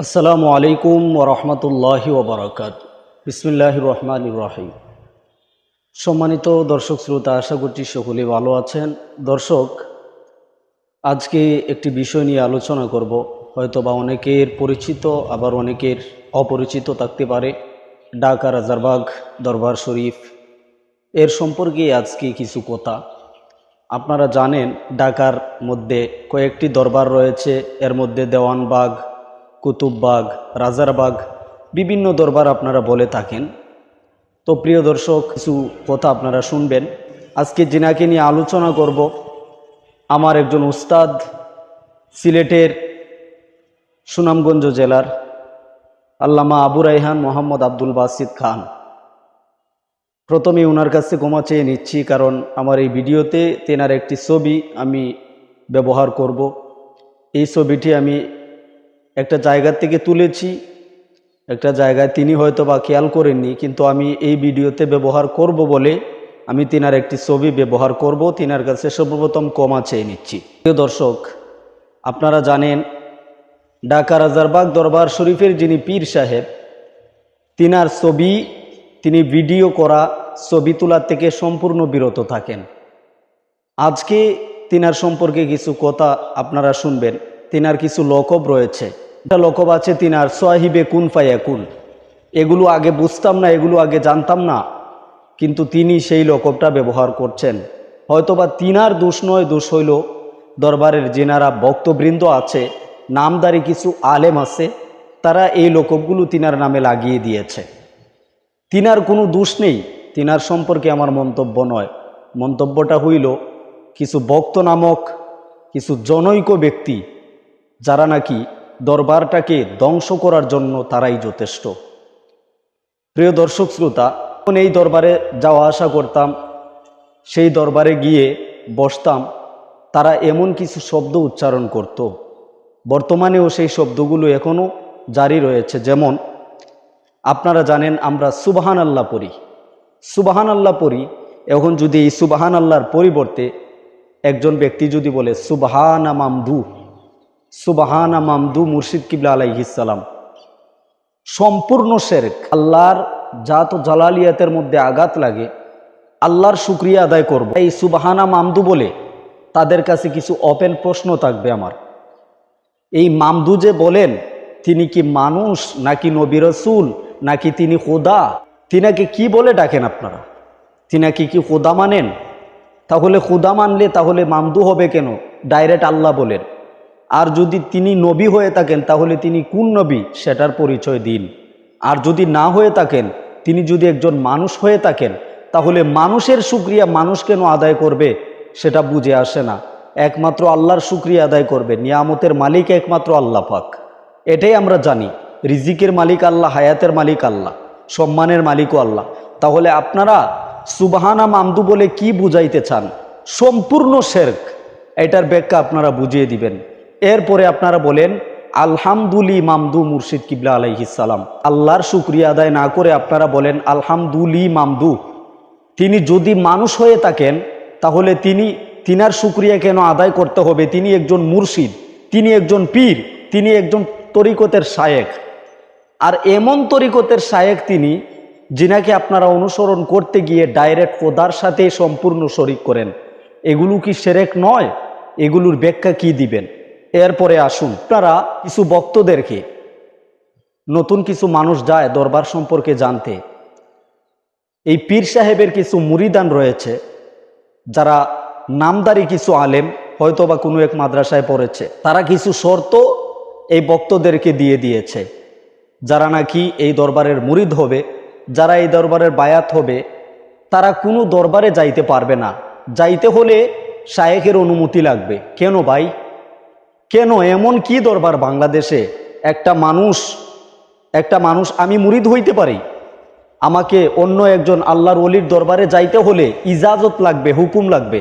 আসসালামু আলাইকুম ওরহমতুল্লাহ ওবরাকাত বিসমিল্লাহ রহমান রাহিম। সম্মানিত দর্শক শ্রোতা, আশা করছি সকলে ভালো আছেন। দর্শক, আজকে একটি বিষয় নিয়ে আলোচনা করব। হয়তো বা অনেকের পরিচিত, আবার অনেকের অপরিচিত থাকতে পারে। ঢাকা রাজারবাগ দরবার শরীফ। এর সম্পর্কে আজকে কিছু কথা। আপনারা জানেন, ঢাকার মধ্যে কয়েকটি দরবার রয়েছে। এর মধ্যে দেওয়ানবাগ কুতুববাগ রাজারবাগ বিভিন্ন দরবার আপনারা বলে থাকেন। তো প্রিয় দর্শক, কিছু কথা আপনারা শুনবেন। আজকে জিনাকে নিয়ে আলোচনা করব আমার একজন উস্তাদ সিলেটের সুনামগঞ্জ জেলার আল্লামা আবু রাইহান মোহাম্মদ আব্দুল বাসিদ খান। প্রথমে ওনার কাছে ক্ষমা চেয়ে নিচ্ছি, কারণ আমার এই ভিডিওতে তেনার একটি ছবি আমি ব্যবহার করব। এই ছবিটি আমি একটা জায়গা থেকে তুলেছি, একটা জায়গায় তিনি হয়তো বা খেয়াল করেননি, কিন্তু আমি এই ভিডিওতে ব্যবহার করব বলে আমি তিনার একটি ছবি ব্যবহার করব, তিনার কাছে সর্বপ্রথম ক্ষমা চেয়ে নিচ্ছি। প্রিয় দর্শক, আপনারা জানেন, ঢাকা রাজারবাগ দরবার শরীফের যিনি পীর সাহেব, তিনার ছবি, তিনি ভিডিও করা ছবি তোলার থেকে সম্পূর্ণ বিরত থাকেন। আজকে তিনার সম্পর্কে কিছু কথা আপনারা শুনবেন, তিনার কিছু লকব রয়েছে। একটা লকব আছে তিনার, সোয়াহিবে কুন ফাইয়া কুন। এগুলো আগে বুঝতাম না, এগুলো আগে জানতাম না, কিন্তু তিনি সেই লকবটা ব্যবহার করছেন। হয়তোবা তিনার দোষ নয়, দোষ হইল দরবারের যেনারা ভক্তবৃন্দ আছে, নামদারি কিছু আলেম আছে, তারা এই লকবগুলো তিনার নামে লাগিয়ে দিয়েছে। তিনার কোনো দোষ নেই, তিনার সম্পর্কে আমার মন্তব্য নয়। মন্তব্যটা হইল, কিছু ভক্ত নামক কিছু জনৈক ব্যক্তি, যারা নাকি দরবারটাকে ধ্বংস করার জন্য তারাই যথেষ্ট। প্রিয় দর্শক শ্রোতা, যখন এই দরবারে যাওয়া আসা করতাম, সেই দরবারে গিয়ে বসতাম, তারা এমন কিছু শব্দ উচ্চারণ করত। বর্তমানেও সেই শব্দগুলো এখনও জারি রয়েছে। যেমন, আপনারা জানেন আমরা সুবাহান আল্লাহ পড়ি। সুবাহান আল্লাহ পড়ি, এখন যদি এই সুবাহান আল্লাহর পরিবর্তে একজন ব্যক্তি যদি বলে সুবাহানা মামদু সুবাহানা মামদু মুর্শিদ কিবলা আলাইহিসালাম সম্পূর্ণ শেরেক, আল্লাহর জাত জালালিয়াতের মধ্যে আঘাত লাগে, আল্লাহর শুক্রিয়া আদায় করব। এই সুবাহানা মামদু বলে তাদের কাছে কিছু ওপেন প্রশ্ন থাকবে আমার। এই মামদু যে বলেন, তিনি কি মানুষ, নাকি নবী রসুল, নাকি তিনি খোদা? তিনাকে কি বলে ডাকেন আপনারা? তিনাকে কি খোদা মানেন? তাহলে খুদা মানলে তাহলে মামদু হবে কেন? ডাইরেক্ট আল্লাহ বলেন। আর যদি তিনি নবী হয়ে থাকেন, তাহলে তিনি কোন নবী? সেটার পরিচয় দিন। আর যদি না হয়ে থাকেন, তিনি যদি একজন মানুষ হয়ে থাকেন, তাহলে মানুষের সুক্রিয়া মানুষ কেন আদায় করবে? সেটা বুঝে আসে না। একমাত্র আল্লাহর সুক্রিয়া আদায় করবে। নিয়ামতের মালিক একমাত্র আল্লাহ পাক। এটাই আমরা জানি। রিজিকের মালিক আল্লাহ, হায়াতের মালিক আল্লাহ, সম্মানের মালিকও আল্লাহ। তাহলে আপনারা সুবাহানা মামদু বলে কি বুঝাইতে চান? সম্পূর্ণ শেরক। এটার ব্যাখ্যা আপনারা বুঝিয়ে দিবেন। এরপরে আপনারা বলেন আলহামদুলি মামদু মুর্শিদ কিবলা আলাইহিসালাম আল্লাহর শুক্রিয়া আদায় না করে আপনারা বলেন আলহামদুলি মামদু। তিনি যদি মানুষ হয়ে থাকেন, তাহলে তিনি, তিনার শুক্রিয়া কেন আদায় করতে হবে? তিনি একজন মুর্শিদ, তিনি একজন পীর, তিনি একজন তরিকতের শায়েক আর এমন তরিকতের শায়েক তিনি, যিনাকে আপনারা অনুসরণ করতে গিয়ে ডাইরেক্ট খোদার সাথে সম্পূর্ণ শরিক করেন। এগুলো কি সেরেক নয়? এগুলোর ব্যাখ্যা কি দিবেন? এরপরে আসুন। আপনারা কিছু ভক্তদেরকে, নতুন কিছু মানুষ যায় দরবার সম্পর্কে জানতে। এই পীর সাহেবের কিছু মুরিদান রয়েছে, যারা নামদারি কিছু আলেম হয়তো বা কোনো এক মাদ্রাসায় পড়েছে। তারা কিছু শর্ত এই ভক্তদেরকে দিয়ে দিয়েছে, যারা নাকি এই দরবারের মুরিদ হবে, যারা এই দরবারের বায়াত হবে। তারা কোনো দরবারে যাইতে পারবে না। যাইতে হলে শায়েকের অনুমতি লাগবে। কেন ভাই? কেন এমন কি দরবার বাংলাদেশে? একটা মানুষ একটা মানুষ আমি মুরিদ হইতে পারি? আমাকে অন্য একজন আল্লাহর অলির দরবারে যাইতে হলে ইজাজত লাগবে, হুকুম লাগবে।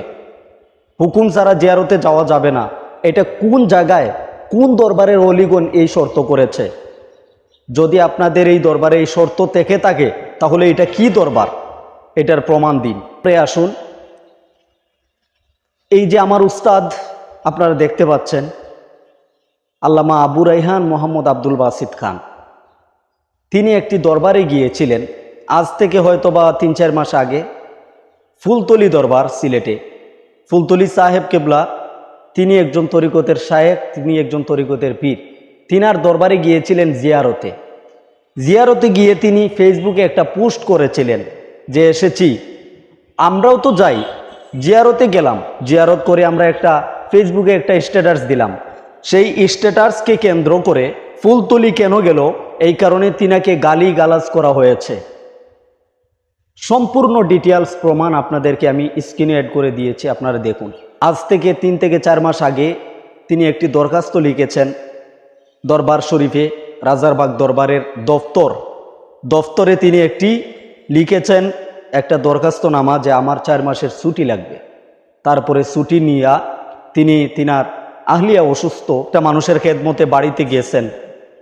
হুকুম ছাড়া জিয়ারতে যাওয়া যাবে না। এটা কোন জায়গায়, কোন দরবারের অলিগণ এই শর্ত করেছে? যদি আপনাদের এই দরবারে এই শর্ত থেকে থাকে, তাহলে এটা কি দরবার? এটার প্রমাণ দিন। পরে আসুন। এই যে আমার উস্তাদ, আপনারা দেখতে পাচ্ছেন। আল্লামা আবু রাইহান মোহাম্মদ আব্দুল বাসিদ খান। তিনি একটি দরবারে গিয়েছিলেন। আজ থেকে হয়তো বা তিন চার মাস আগে ফুলতলি দরবার সিলেটে। ফুলতলি সাহেব কেবলা, তিনি একজন তরিকতের শায়েক তিনি একজন তরিকতের পীর। তিনার দরবারে গিয়েছিলেন জিয়ারতে। জিয়ারতে গিয়ে তিনি ফেসবুকে একটা পোস্ট করেছিলেন যে, এসেছি। আমরাও তো যাই। জিয়ারতে গেলাম। জিয়ারত করে আমরা একটা ফেসবুকে একটা স্ট্যাটাস দিলাম। সেই স্ট্যাটাসকে কেন্দ্র করে ফুলতলি কেন গেল? এই কারণে তিনাকে গালি গালাজ করা হয়েছে। সম্পূর্ণ ডিটেলস প্রমাণ আপনাদেরকে আমি স্ক্রিনে অ্যাড করে দিয়েছি, আপনারা দেখুন। আজ থেকে তিন থেকে চার মাস আগে তিনি একটি দরখাস্ত লিখেছেন দরবার শরীফে, রাজারবাগ দরবারের দফতর। দফতরে তিনি একটি লিখেছেন একটা দরখাস্ত নামা যে আমার চার মাসের ছুটি লাগবে। তারপরে ছুটি নিয়া তিনি তিনার আহলিয়া অসুস্থ একটা মানুষের খেদমতে বাড়িতে গিয়েছেন।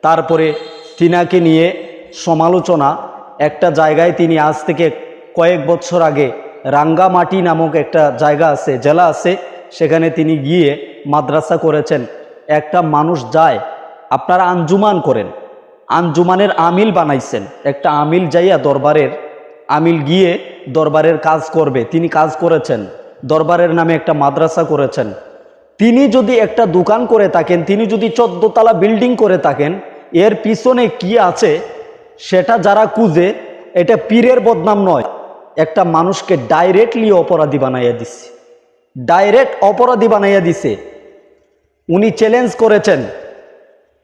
তারপরে তিনাকে নিয়ে সমালোচনা, একটা জায়গায় তিনি আজ থেকে কয়েক বছর আগে রাঙ্গামাটি নামক একটা জায়গা আছে, জেলা আছে, সেখানে তিনি গিয়ে মাদ্রাসা করেছেন। একটা মানুষ যায়, আপনারা আঞ্জুমান করেন। আঞ্জুমানের আমিল বানাইছেন। একটা আমিল যাইয়া দরবারের আমিল গিয়ে দরবারের কাজ করবে। তিনি কাজ করেছেন। দরবারের নামে একটা মাদ্রাসা করেছেন। তিনি যদি একটা দোকান করে থাকেন, তিনি যদি চোদ্দতলা বিল্ডিং করে থাকেন, এর পিছনে কি আছে সেটা যারা কুজে এটা পীরের বদনাম নয়। একটা মানুষকে ডাইরেক্টলি অপরাধী বানাইয়া দিচ্ছে ডাইরেক্ট অপরাধী বানাইয়া দিছে। উনি চ্যালেঞ্জ করেছেন।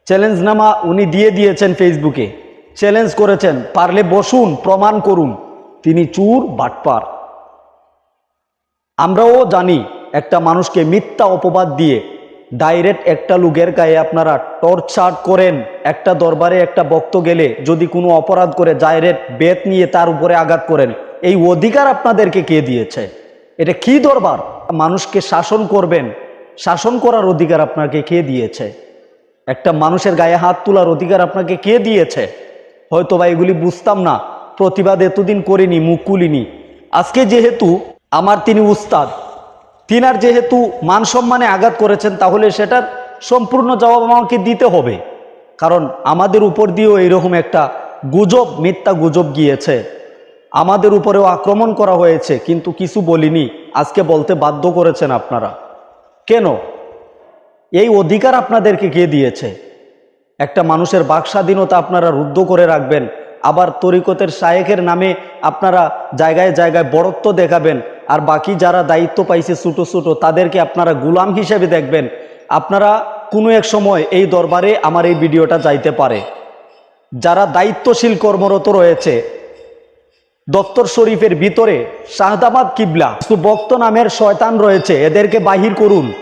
চ্যালেঞ্জ নামা উনি দিয়ে দিয়েছেন ফেসবুকে চ্যালেঞ্জ করেছেন। পারলে বসুন, প্রমাণ করুন। তিনি চুর, বাটপার। আমরাও জানি একটা মানুষকে মিথ্যা অপবাদ দিয়ে ডাইরেক্ট একটা লোকের গায়ে আপনারা টর্চার করেন। একটা দরবারে একটা বক্ত গেলে যদি কোনো অপরাধ করে, ডাইরেক্ট বেত নিয়ে তার উপরে আঘাত করেন। এই অধিকার আপনাদেরকে কে দিয়েছে? এটা কি দরবার? মানুষকে শাসন করবেন। শাসন করার অধিকার আপনাকে কে দিয়েছে? একটা মানুষের গায়ে হাত তোলার অধিকার আপনাকে কে দিয়েছে? হয়তো বা এগুলি বুঝতাম না। প্রতিবাদ এতদিন করিনি, মুখ কুলিনি আজকে যেহেতু আমার তিনি উস্তাদ তিনার যেহেতু মান সম্মানে আঘাত করেছেন, তাহলে সেটার সম্পূর্ণ জবাব আমাকে দিতে হবে। কারণ আমাদের উপর দিয়েও এইরকম একটা গুজব, মিথ্যা গুজব গিয়েছে। আমাদের উপরেও আক্রমণ করা হয়েছে, কিন্তু কিছু বলিনি। আজকে বলতে বাধ্য করেছেন আপনারা। কেন? এই অধিকার আপনাদেরকে কে দিয়েছে? একটা মানুষের বাক স্বাধীনতা আপনারা রুদ্ধ করে রাখবেন, আবার তরিকতের শায়েকের নামে আপনারা জায়গায় জায়গায় বড়ত্ব দেখাবেন আর বাকি যারা দায়িত্ব পাইছে ছোটো ছোটো, তাদেরকে আপনারা গুলাম হিসেবে দেখবেন। আপনারা কোনো এক সময় এই দরবারে আমার এই ভিডিওটা যাইতে পারে। যারা দায়িত্বশীল কর্মরত রয়েছে, দপ্তর শরীফের ভিতরে শাহদাবাদ কিবলা, কিছু বক্ত নামের শয়তান রয়েছে, এদেরকে বাহির করুন।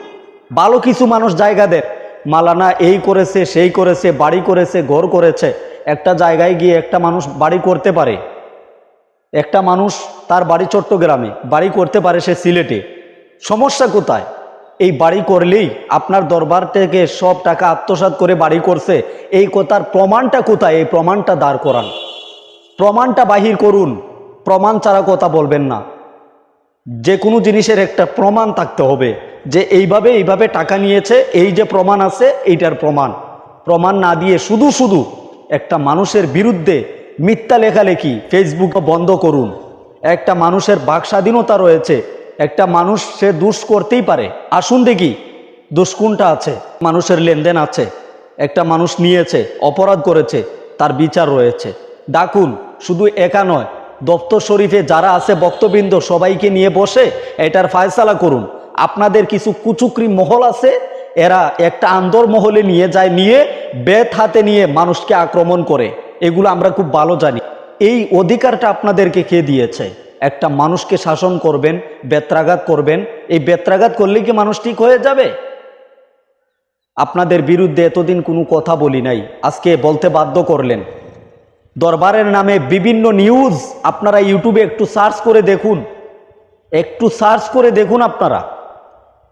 ভালো কিছু মানুষ জায়গা দেন। মালানা এই করেছে, সেই করেছে, বাড়ি করেছে, ঘর করেছে। একটা জায়গায় গিয়ে একটা মানুষ বাড়ি করতে পারে। একটা মানুষ তার বাড়ি চট্টগ্রামে। বাড়ি করতে পারে সে সিলেটে। সমস্যা কোথায়? এই বাড়ি করলেই আপনার দরবার থেকে সব টাকা আত্মসাৎ করে বাড়ি করছে। এই কথার প্রমাণটা কোথায়? এই প্রমাণটা দাঁড় করান। প্রমাণটা বাহির করুন। প্রমাণ ছাড়া কথা বলবেন না। যে কোনো জিনিসের একটা প্রমাণ থাকতে হবে। যে এইভাবে এইভাবে টাকা নিয়েছে, এই যে প্রমাণ আছে, এইটার প্রমাণ। প্রমাণ না দিয়ে শুধু শুধু একটা মানুষের বিরুদ্ধে মিথ্যা লেখালেখি ফেসবুক বন্ধ করুন। একটা মানুষের বাক স্বাধীনতা রয়েছে, একটা মানুষ সে দুষ করতেই পারে। আসুন দেখি, দোষ কোনটা আছে? মানুষের লেনদেন আছে, একটা মানুষ নিয়েছে, অপরাধ করেছে, তার বিচার রয়েছে। ডাকুন, শুধু একা নয়, দপ্তর শরীফে যারা আছে বক্তবৃন্দ সবাইকে নিয়ে বসে এটার ফায়সালা করুন। আপনাদের কিছু কুচুকরি মহল আছে, এরা একটা আন্দর মহলে নিয়ে যায়, নিয়ে বেত হাতে নিয়ে মানুষকে আক্রমণ করে। এগুলো আমরা খুব ভালো জানি। এই অধিকারটা আপনাদেরকে কে দিয়েছে? একটা মানুষকে শাসন করবেন, বেত্রাঘাত করবেন, এই বেত্রাঘাত করলে কি মানুষ ঠিক হয়ে যাবে? আপনাদের বিরুদ্ধে এতদিন কোনো কথা বলি নাই, আজকে বলতে বাধ্য করলেন। দরবারের নামে বিভিন্ন নিউজ আপনারা ইউটিউবে একটু সার্চ করে দেখুন। একটু সার্চ করে দেখুন আপনারা।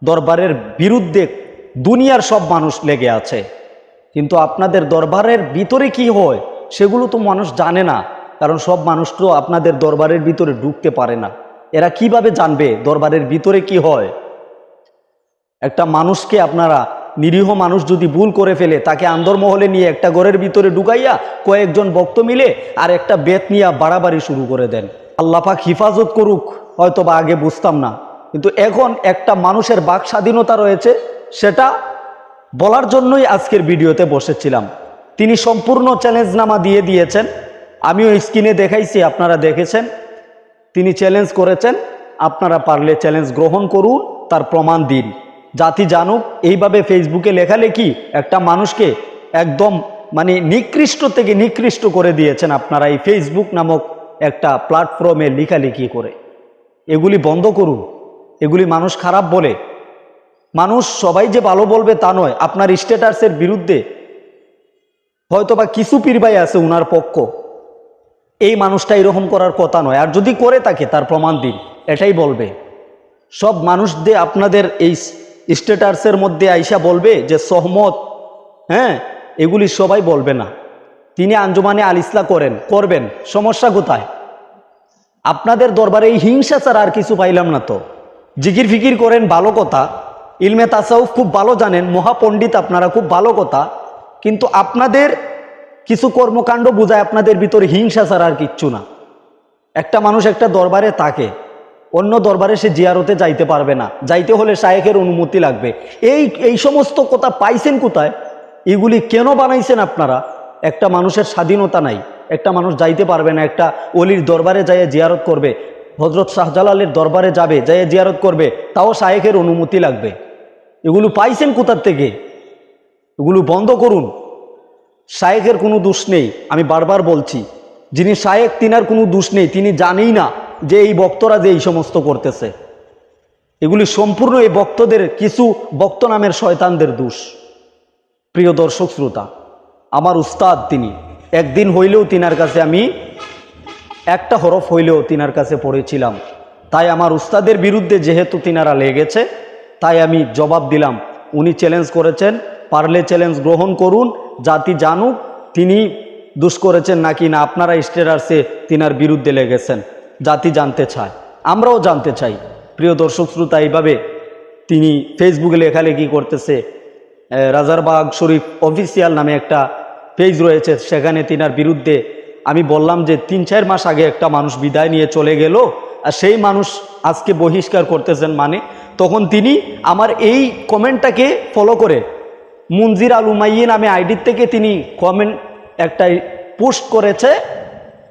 দরবারের বিরুদ্ধে দুনিয়ার সব মানুষ লেগে আছে। কিন্তু আপনাদের দরবারের ভিতরে কি হয়, সেগুলো তো মানুষ জানে না। কারণ সব মানুষ তো আপনাদের দরবারের ভিতরে ঢুকতে পারে না। এরা কীভাবে জানবে দরবারের ভিতরে কি হয়? একটা মানুষকে আপনারা, নিরীহ মানুষ যদি ভুল করে ফেলে, তাকে আন্দরমহলে নিয়ে একটা ঘরের ভিতরে ঢুকাইয়া কয়েকজন ভক্ত মিলে আর একটা বেত নিয়ে বাড়াবাড়ি শুরু করে দেন। আল্লাপাক হিফাজত করুক হয়তো বা আগে বুঝতাম না। কিন্তু এখন একটা মানুষের বাক স্বাধীনতা রয়েছে, সেটা বলার জন্যই আজকের ভিডিওতে বসেছিলাম। তিনি সম্পূর্ণ চ্যালেঞ্জনামা দিয়ে দিয়েছেন। আমিও স্ক্রিনে দেখাইছি, আপনারা দেখেছেন। তিনি চ্যালেঞ্জ করেছেন, আপনারা পারলে চ্যালেঞ্জ গ্রহণ করুন, তার প্রমাণ দিন। জাতি জানুক, এইভাবে ফেসবুকে লেখালেখি একটা মানুষকে একদম মানে নিকৃষ্ট থেকে নিকৃষ্ট করে দিয়েছেন আপনারা এই ফেসবুক নামক একটা প্ল্যাটফর্মে লেখালেখি করে। এগুলি বন্ধ করুন, এগুলি মানুষ খারাপ বলে। মানুষ সবাই যে ভালো বলবে তা নয়, আপনার স্ট্যাটাসের বিরুদ্ধে হয়তো বা কিছু পীরবাই আছে উনার পক্ষ। এই মানুষটা এরকম করার কথা নয়। আর যদি করে থাকে, তার প্রমাণ দিন। এটাই বলবে। সব মানুষদের আপনাদের এই স্ট্যাটাসের মধ্যে আইসা বলবে যে সহমত হ্যাঁ এগুলি সবাই বলবে না। তিনি আঞ্জুমানে আল ইসলা করেন, করবেন। সমস্যা কোথায়? আপনাদের দরবারে এই হিংসা ছাড়া আর কিছু পাইলাম না তো। জিকির ফিকির করেন, ভালো কথা। ইলমে তাসাউফ খুব ভালো জানেন, মহাপণ্ডিত আপনারা, খুব ভালো কথা। কিন্তু আপনাদের কিছু কর্মকাণ্ড বোঝায় আপনাদের ভিতরে হিংসা ছাড়া আর কিচ্ছু না। একটা মানুষ একটা দরবারে থাকে, অন্য দরবারে সে জিয়ারতে যাইতে পারবে না। যাইতে হলে শায়েখের অনুমতি লাগবে। এই এই সমস্ত কথা পাইছেন কোথায়? এগুলি কেন বানাইছেন আপনারা? একটা মানুষের স্বাধীনতা নাই। একটা মানুষ যাইতে পারবে না। একটা অলির দরবারে যাইয়ে জিয়ারত করবে। হজরত শাহজালালের দরবারে যাবে, যাইয়ে জিয়ারত করবে, তাও শায়েখের অনুমতি লাগবে। এগুলো পাইছেন কোথার থেকে? এগুলো বন্ধ করুন। শায়েকের কোনো দোষ নেই, আমি বারবার বলছি। যিনি শায়েক তিনার কোনো দোষ নেই, তিনি জানেই না যে এই বক্তরা যে এই সমস্ত করতেছে। এগুলি সম্পূর্ণ এই বক্তদের কিছু বক্ত নামের শয়তানদের দোষ। প্রিয় দর্শক শ্রোতা, আমার উস্তাদ তিনি, একদিন হইলেও তিনার কাছে আমি, একটা হরফ হইলেও তিনার কাছে পড়েছিলাম। তাই আমার উস্তাদের বিরুদ্ধে যেহেতু তিনারা লেগেছে, তাই আমি জবাব দিলাম। উনি চ্যালেঞ্জ করেছেন, পারলে চ্যালেঞ্জ গ্রহণ করুন জাতি জানুক, তিনি দুষ করেছেন নাকি না, আপনারা স্টেটাসে তিনার বিরুদ্ধে লেগেছেন। জাতি জানতে চায়, আমরাও জানতে চাই। প্রিয় দর্শক শ্রোতা, এইভাবে তিনি ফেসবুকে লেখালেখি করতেছে। রাজারবাগ শরীফ অফিসিয়াল নামে একটা পেজ রয়েছে, সেখানে তিনার বিরুদ্ধে আমি বললাম যে তিন চার মাস আগে একটা মানুষ বিদায় নিয়ে চলে গেল, আর সেই মানুষ আজকে বহিষ্কার করতেছেন মানে তখন তিনি আমার এই কমেন্টটাকে ফলো করে মুনজির আল নামে আইডির থেকে তিনি কমেন্ট একটাই পোস্ট করেছে,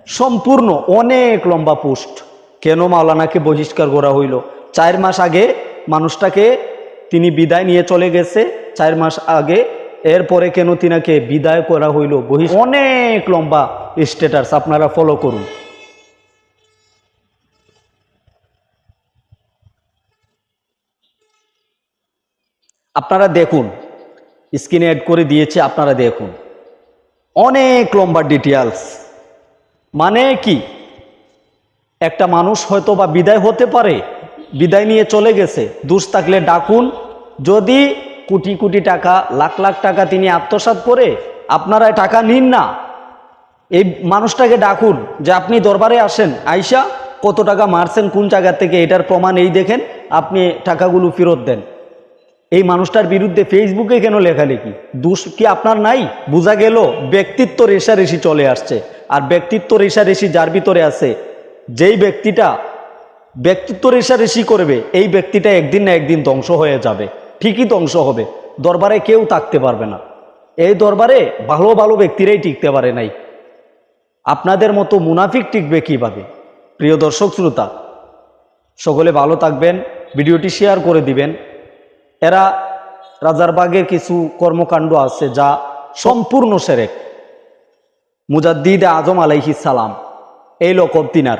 সম্পূর্ণ, অনেক লম্বা পোস্ট। কেন মাওলানাকে বহিষ্কার করা হইল? চার মাস আগে মানুষটাকে তিনি বিদায় নিয়ে চলে গেছে, চার মাস আগে। এরপরে কেন তিনাকে বিদায় করা হইল? বহিষ অনেক লম্বা স্ট্যাটাস আপনারা ফলো করুন। আপনারা দেখুন স্ক্রিনে অ্যাড করে দিয়েছে, আপনারা দেখুন। অনেক লম্বা ডিটেলস মানে কি? একটা মানুষ হয়তো বা বিদায় হতে পারে, বিদায় নিয়ে চলে গেছে, দুষ থাকলে ডাকুন। যদি কোটি কোটি টাকা, লাখ লাখ টাকা তিনি আত্মসাৎ করে আপনারা টাকা নিন না, এই মানুষটাকে ডাকুন যে আপনি দরবারে আসেন। আইসা কত টাকা মারছেন, কোন জায়গা থেকে, এটার প্রমাণ এই দেখেন, আপনি টাকাগুলো ফেরত দেন। এই মানুষটার বিরুদ্ধে ফেসবুকে কেন লেখালেখি দোষ কি আপনার নাই? বোঝা গেল ব্যক্তিত্ব রেশারেশি চলে আসছে। আর ব্যক্তিত্ব রেশারেশি যার ভিতরে আছে, যেই ব্যক্তিটা ব্যক্তিত্ব রেশারেশি করবে, এই ব্যক্তিটা একদিন না একদিন ধ্বংস হয়ে যাবে। ঠিকই ধ্বংস হবে। দরবারে কেউ থাকতে পারবে না। এই দরবারে ভালো ভালো ব্যক্তিরাই টিকতে পারে নাই। আপনাদের মতো মুনাফিক টিকবে কীভাবে? প্রিয় দর্শক শ্রোতা, সকলে ভালো থাকবেন, ভিডিওটি শেয়ার করে দিবেন। এরা রাজারবাগের কিছু কর্মকাণ্ড আছে যা সম্পূর্ণ সেরেক। মুজাদ্দিদ আজম সালাম, এই লকব তিনার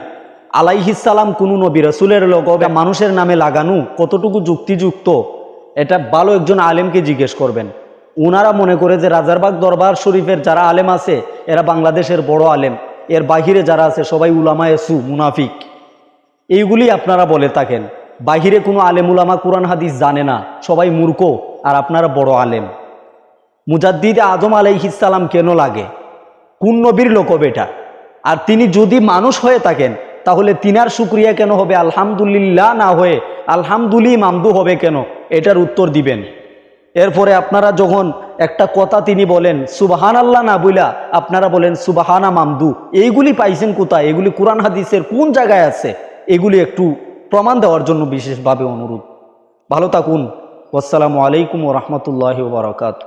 সালাম কোনো নবী, রসুলের লকব মানুষের নামে লাগানো কতটুকু যুক্তিযুক্ত, এটা ভালো একজন আলেমকে জিজ্ঞেস করবেন। উনারা মনে করে যে রাজারবাগ দরবার শরীফের যারা আলেম আছে, এরা বাংলাদেশের বড় আলেম। এর বাহিরে যারা আছে, সবাই উলামা এসু মুনাফিক। এইগুলি আপনারা বলে থাকেন। বাহিরে কোনো আলেমুলামা কোরআন হাদিস জানে না। সবাই মূর্খ, আর আপনারা বড় আলেম। মুজাদ্দিদ আজম আলাইহিসালাম কেন লাগে? কোন নবীর লোক বেটা আর তিনি যদি মানুষ হয়ে থাকেন, তাহলে তিনার সুক্রিয়া কেন হবে? আলহামদুলিল্লাহ না হয়ে আলহামদুলি মামদু হবে কেন? এটার উত্তর দিবেন। এরপরে আপনারা যখন একটা কথা তিনি বলেন সুবাহান আল্লাহ না বইলা, আপনারা বলেন, সুবাহানা মামদু। এইগুলি পাইছেন কোথায়? এগুলি কোরআন হাদিসের কোন জায়গায় আছে? এগুলি একটু প্রমাণ দেওয়ার জন্য বিশেষভাবে অনুরোধ। ভালো থাকুন। আসসালামু আলাইকুম ও রহমতুল্লাহ বারকাত